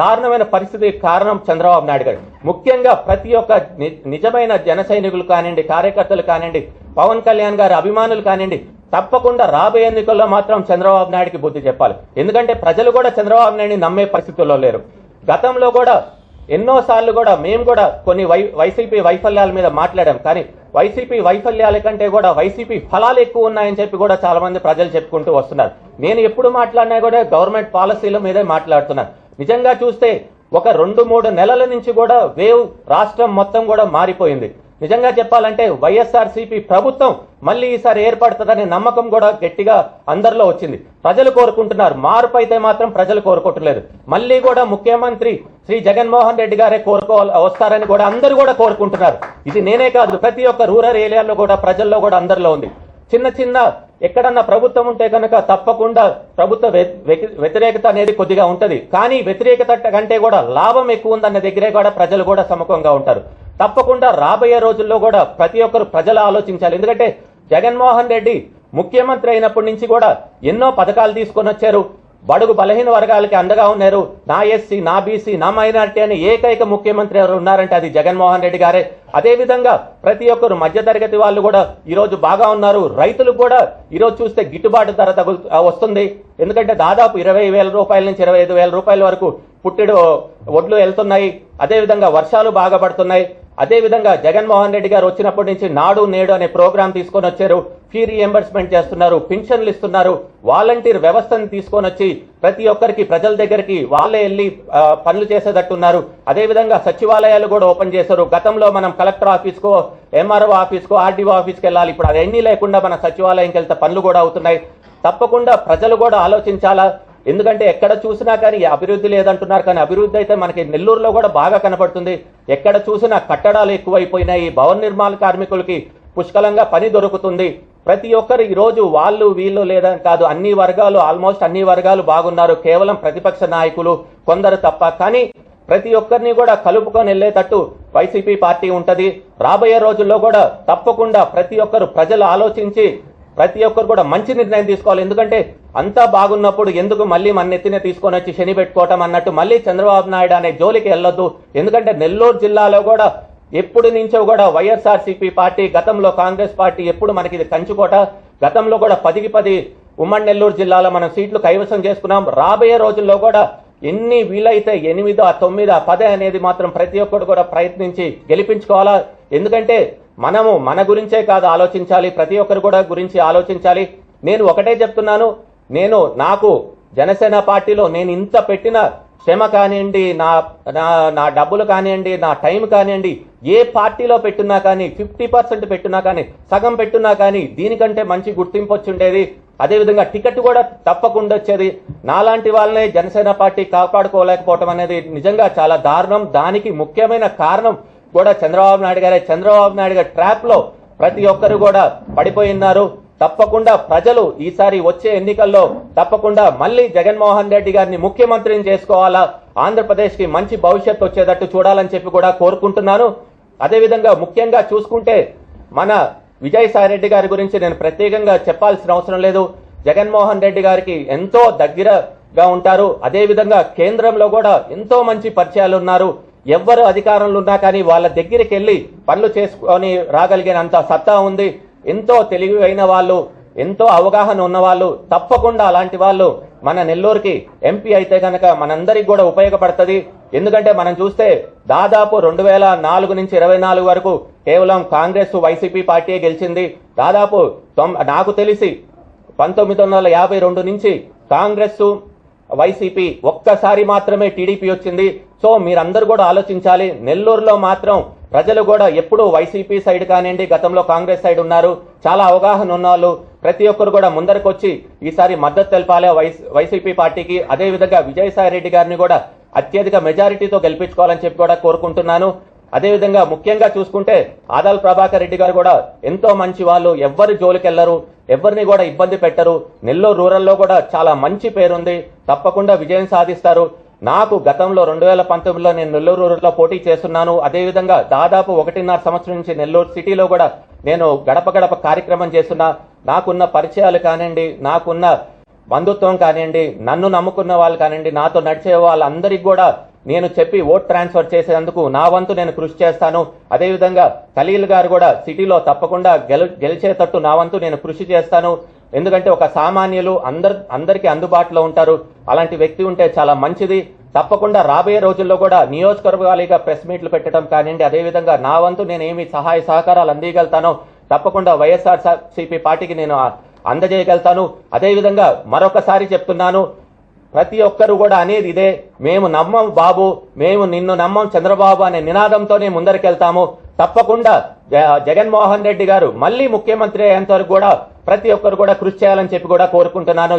దారుణమైన పరిస్థితి కారణం చంద్రబాబు నాయుడు గారు. ముఖ్యంగా ప్రతి ఒక్క ని- నిజమైన జన సైనికులు కానివ్వండి కార్యకర్తలు కానివ్వండి పవన్ కళ్యాణ్ గారి అభిమానులు కానివ్వండి తప్పకుండా రాబోయే ఎన్నికల్లో మాత్రం చంద్రబాబు నాయుడుకి బుద్ధి చెప్పాలి. ఎందుకంటే ప్రజలు కూడా చంద్రబాబు నాయుడిని నమ్మే పరిస్థితుల్లో లేరు. గతంలో కూడా ఎన్నో సార్లు కూడా మేము కూడా కొన్ని వై వైసీపీ వైఫల్యాల మీద మాట్లాడాం. కానీ వైసీపీ వైఫల్యాల కంటే కూడా వైసీపీ ఫలాలు ఎక్కువ ఉన్నాయని చెప్పి కూడా చాలా మంది ప్రజలు చెప్పుకుంటూ వస్తున్నారు. నేను ఎప్పుడు మాట్లాడినా కూడా గవర్నమెంట్ పాలసీల మీదే మాట్లాడుతున్నాను. నిజంగా చూస్తే ఒక రెండు మూడు నెలల నుంచి కూడా వేవ్ రాష్ట్రం మొత్తం కూడా మారిపోయింది. నిజంగా చెప్పాలంటే వైఎస్ఆర్సీపీ ప్రభుత్వం మళ్ళీ ఈసారి ఏర్పడుతుందనే నమ్మకం కూడా గట్టిగా అందరిలో వచ్చింది. ప్రజలు కోరుకుంటున్నారు. మార్పు అయితే మాత్రం ప్రజలు కోరుకోవట్లేదు. మళ్ళీ కూడా ముఖ్యమంత్రి శ్రీ జగన్మోహన్ రెడ్డి గారే కోరుకోవాలి వస్తారని కూడా అందరూ కూడా కోరుకుంటున్నారు. ఇది నేనే కాదు ప్రతి ఒక్క రూరల్ ఏరియాలో కూడా ప్రజల్లో కూడా అందరిలో ఉంది. చిన్న చిన్న ఎక్కడన్నా ప్రభుత్వం ఉంటే కనుక తప్పకుండా ప్రభుత్వ వ్యతిరేకత అనేది కొద్దిగా ఉంటుంది. కానీ వ్యతిరేకత కంటే కూడా లాభం ఎక్కువ ఉందన్న దగ్గరే కూడా ప్రజలు కూడా సముఖంగా ఉంటారు. తప్పకుండా రాబోయే రోజుల్లో కూడా ప్రతి ఒక్కరు ప్రజలు ఆలోచించాలి. ఎందుకంటే జగన్మోహన్ రెడ్డి ముఖ్యమంత్రి అయినప్పటి నుంచి కూడా ఎన్నో పథకాలు తీసుకొని వచ్చారు. బడుగు బలహీన వర్గాలకి అండగా ఉన్నారు. నా ఎస్సీ నా బీసీ నా మైనార్టీ అని ఏకైక ముఖ్యమంత్రి ఎవరు ఉన్నారంటే అది జగన్మోహన్ రెడ్డి గారే. అదే విధంగా ప్రతి ఒక్కరు మధ్యతరగతి వాళ్ళు కూడా ఈరోజు బాగా ఉన్నారు. రైతులకు కూడా ఈరోజు చూస్తే గిట్టుబాటు ధర తగులు వస్తుంది. ఎందుకంటే దాదాపు ఇరవై వేల రూపాయల నుంచి ఇరవై ఐదు వేల రూపాయల వరకు పుట్టెడు ఒడ్లు వెళ్తున్నాయి. అదేవిధంగా వర్షాలు బాగా పడుతున్నాయి. అదే విధంగా జగన్మోహన్ రెడ్డి గారు వచ్చినప్పటి నుంచి నాడు నేడు అనే ప్రోగ్రాం తీసుకొని వచ్చారు. ఫీ రియంబర్స్మెంట్ చేస్తున్నారు. పింఛన్లు ఇస్తున్నారు. వాలంటీర్ వ్యవస్థను తీసుకొని వచ్చి ప్రతి ఒక్కరికి ప్రజల దగ్గరికి వాళ్ళే వెళ్ళి పనులు చేసేటట్టున్నారు. అదే విధంగా సచివాలయాలు కూడా ఓపెన్ చేశారు. గతంలో మనం కలెక్టర్ ఆఫీస్కో ఎంఆర్ఓ ఆఫీస్కో ఆర్డీఓ ఆఫీస్కి వెళ్ళాలి. ఇప్పుడు అవన్నీ లేకుండా మన సచివాలయంకి వెళ్తే పనులు కూడా అవుతున్నాయి. తప్పకుండా ప్రజలు కూడా ఆలోచించాలా? ఎందుకంటే ఎక్కడ చూసినా కానీ అభివృద్ధి లేదంటున్నారు కానీ అభివృద్ధి అయితే మనకి నెల్లూరులో కూడా బాగా కనపడుతుంది. ఎక్కడ చూసినా కట్టడాలు ఎక్కువైపోయినాయి. భవన నిర్మాణ కార్మికులకి పుష్కలంగా పని దొరుకుతుంది. ప్రతి ఒక్కరు ఈరోజు వాళ్ళు వీళ్ళు లేదా కాదు అన్ని వర్గాలు ఆల్మోస్ట్ అన్ని వర్గాలు బాగున్నారు. కేవలం ప్రతిపక్ష నాయకులు కొందరు తప్ప. కానీ ప్రతి ఒక్కరిని కూడా కలుపుకొని వెళ్ళేటట్టు వైసీపీ పార్టీ ఉంటది. రాబోయే రోజుల్లో కూడా తప్పకుండా ప్రతి ఒక్కరు ప్రజలు ఆలోచించి ప్రతి ఒక్కరు కూడా మంచి నిర్ణయం తీసుకోవాలి. ఎందుకంటే అంతా బాగున్నప్పుడు ఎందుకు మళ్ళీ మన నెత్తిన తీసుకొని వచ్చి శని పెట్టుకోవటం అన్నట్టు మళ్ళీ చంద్రబాబు నాయుడు అనే జోలికి వెళ్ళొద్దు. ఎందుకంటే నెల్లూరు జిల్లాలో కూడా ఎప్పుడు నుంచో కూడా వైఎస్ఆర్సీపీ పార్టీ గతంలో కాంగ్రెస్ పార్టీ ఎప్పుడు మనకి ఇది కంచుకోట. గతంలో కూడా పదికి పది ఉమ్మడి నెల్లూరు జిల్లాలో మనం సీట్లు కైవసం చేసుకున్నాం. రాబోయే రోజుల్లో కూడా ఎన్ని వీలైతే ఎనిమిదో తొమ్మిదో పదే అనేది మాత్రం ప్రతి ఒక్కరు కూడా ప్రయత్నించి గెలిపించుకోవాలా. ఎందుకంటే మనము మన గురించే కాదు ఆలోచించాలి ప్రతి ఒక్కరు కూడా గురించి ఆలోచించాలి. నేను ఒకటే చెప్తున్నాను నేను నాకు జనసేన పార్టీలో నేను ఇంత పెట్టిన శ్రమ కానివ్వండి నా నా నా డబ్బులు కానివ్వండి నా టైం కానివ్వండి ఏ పార్టీలో పెట్టున్నా కానీ ఫిఫ్టీ పర్సెంట్ పెట్టున్నా కానీ సగం పెట్టున్నా కానీ దీనికంటే మంచి గుర్తింపు వచ్చి ఉండేది. అదేవిధంగా టికెట్ కూడా తప్పకుండా వచ్చేది. నాలాంటి వాళ్ళనే జనసేన పార్టీ కాపాడుకోలేకపోవటం అనేది నిజంగా చాలా దారుణం. దానికి ముఖ్యమైన కారణం కూడా చంద్రబాబు నాయుడు గారే. చంద్రబాబు నాయుడు గారి ట్రాప్లో ప్రతి ఒక్కరు కూడా పడిపోయినారు తప్పకుండా ప్రజలు ఈసారి వచ్చే ఎన్నికల్లో తప్పకుండా మళ్ళీ జగన్మోహన్ రెడ్డి గారిని ముఖ్యమంత్రిని చేసుకోవాలా? ఆంధ్రప్రదేశ్కి మంచి భవిష్యత్తు వచ్చేటట్టు చూడాలని చెప్పి కూడా కోరుకుంటున్నాను అదేవిధంగా ముఖ్యంగా చూసుకుంటే మన విజయసాయి రెడ్డి గారి గురించి నేను ప్రత్యేకంగా చెప్పాల్సిన అవసరం లేదు. జగన్మోహన్ రెడ్డి గారికి ఎంతో దగ్గరగా ఉంటారు. అదేవిధంగా కేంద్రంలో కూడా ఎంతో మంచి పరిచయాలు ఉన్నారు. ఎవ్వరు అధికారంలో ఉన్నా కానీ వాళ్ళ దగ్గరికి వెళ్ళి పనులు చేసుకొని రాగలిగినంత సత్తా ఉంది. ఎంతో తెలివైన వాళ్ళు ఎంతో అవగాహన ఉన్న వాళ్ళు తప్పకుండా అలాంటి వాళ్ళు మన నెల్లూరుకి ఎంపీ అయితే కనుక మనందరికి కూడా ఉపయోగపడుతుంది. ఎందుకంటే మనం చూస్తే దాదాపు రెండు వేల నాలుగు నుంచి ఇరవై నాలుగు వరకు కేవలం కాంగ్రెస్ వైసీపీ పార్టీ గెలిచింది. దాదాపు నాకు తెలిసి పంతొమ్మిది వందల యాభై రెండు నుంచి కాంగ్రెస్ వైసీపీ ఒక్కసారి మాత్రమే టీడీపీ వచ్చింది. సో మీరందరూ కూడా ఆలోచించాలి. నెల్లూరులో మాత్రం ప్రజలు కూడా ఎప్పుడూ వైసీపీ సైడ్ కానివ్వండి గతంలో కాంగ్రెస్ సైడ్ ఉన్నారు. చాలా అవగాహన ఉన్న వాళ్ళు ప్రతి ఒక్కరు కూడా ముందరకొచ్చి ఈసారి మద్దతు తెలపాలి. వైసీపీ పార్టీకి. అదే విధంగా విజయసాయి రెడ్డి గారిని కూడా అత్యధిక మెజారిటీతో గెలిపించుకోవాలని చెప్పి కూడా కోరుకుంటున్నాను. అదేవిధంగా ముఖ్యంగా చూసుకుంటే ఆదాల్ ప్రభాకర్ రెడ్డి గారు కూడా ఎంతో మంచి వాళ్ళు. ఎవ్వరు జోలికెళ్ళరు. ఎవరిని కూడా ఇబ్బంది పెట్టరు. నెల్లూరు రూరల్లో కూడా చాలా మంచి పేరుంది. తప్పకుండా విజయం సాధిస్తారు. నాకు గతంలో రెండు వేల పంతొమ్మిదిలో నేను నెల్లూరు రూరల్లో పోటీ చేస్తున్నాను. అదేవిధంగా దాదాపు ఒకటిన్నర సంవత్సరం నుంచి నెల్లూరు సిటీలో కూడా నేను గడప గడప కార్యక్రమం చేస్తున్నా. నాకున్న పరిచయాలు కానివ్వండి నాకున్న బంధుత్వం కానివ్వండి నన్ను నమ్ముకున్న వాళ్ళు కానివ్వండి నాతో నడిచే వాళ్ళందరికీ కూడా నేను చెప్పి ఓట్ ట్రాన్స్ఫర్ చేసేందుకు నా వంతు నేను కృషి చేస్తాను. అదేవిధంగా ఖలీల్ గారు కూడా సిటీలో తప్పకుండా గెలిచేటట్టు నా వంతు నేను కృషి చేస్తాను. ఎందుకంటే ఒక సామాన్యులు అందరు అందరికీ అందుబాటులో ఉంటారు. అలాంటి వ్యక్తి ఉంటే చాలా మంచిది. తప్పకుండా రాబోయే రోజుల్లో కూడా నియోజకవర్గాలుగా ప్రెస్ మీట్లు పెట్టడం కానివ్వండి అదేవిధంగా నా వంతు నేను ఏమి సహాయ సహకారాలు అందియగలుగుతానో తప్పకుండా వైఎస్ఆర్ సిపి పార్టీకి నేను అందజేయగలుగుతాను. అదేవిధంగా మరొకసారి చెప్తున్నాను ప్రతి ఒక్కరు కూడా అనేది ఇదే. మేము నమ్మం బాబు మేము నిన్ను నమ్మం చంద్రబాబు అనే నినాదంతోనే ముందరికెళ్తాము. తప్పకుండా జగన్మోహన్ రెడ్డి గారు మళ్ళీ ముఖ్యమంత్రి అయ్యేంత వరకు కూడా ప్రతి ఒక్కరు కూడా కృషి చేయాలని చెప్పి కూడా కోరుకుంటున్నాను.